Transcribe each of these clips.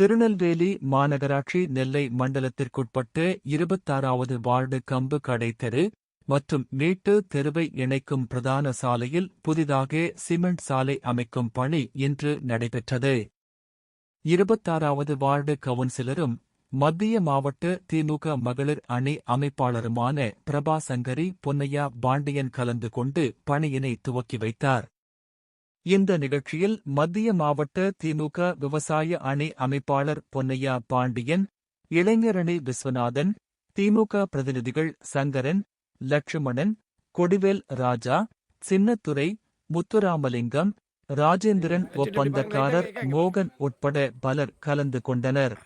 திருநெல்வேலி மாநகராட்சி நெல்லை மண்டலத்திற்குட்பட்டு இருபத்தாறாவது வார்டு கம்பு கடை தெரு மற்றும் மீட்டு தெருவை இணைக்கும் பிரதான சாலையில் புதிதாக சிமெண்ட் சாலை அமைக்கும் பணி இன்று நடைபெற்றது. இருபத்தாறாவது வார்டு கவுன்சிலரும் மத்திய மாவட்ட திமுக மகளிர் அணி அமைப்பாளருமான பிரபா சங்கரி பொன்னையா பாண்டியன் கலந்து கொண்டு பணியினை துவக்கி வைத்தார். இந்த நிகழ்ச்சியில் மத்திய மாவட்ட திமுக விவசாய அணி அமைப்பாளர் பொன்னையா பாண்டியன் இளைஞரணி விஸ்வநாதன் திமுக பிரதிநிதிகள் சங்கரன் லட்சுமணன் கொடிவேல் ராஜா சின்னத்துரை முத்துராமலிங்கம் ராஜேந்திரன் ஒப்பந்தக்காரர் மோகன் உட்பட பலர் கலந்து கொண்டனர்.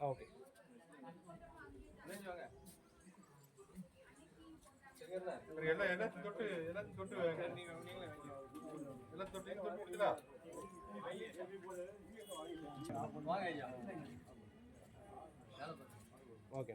ஓகே எல்லாம் எல்லாத்தையும் தொட்டு எல்லாத்தையும் தொட்டு எல்லாம் தொட்டு தொட்டு முடியுதா ஓகே.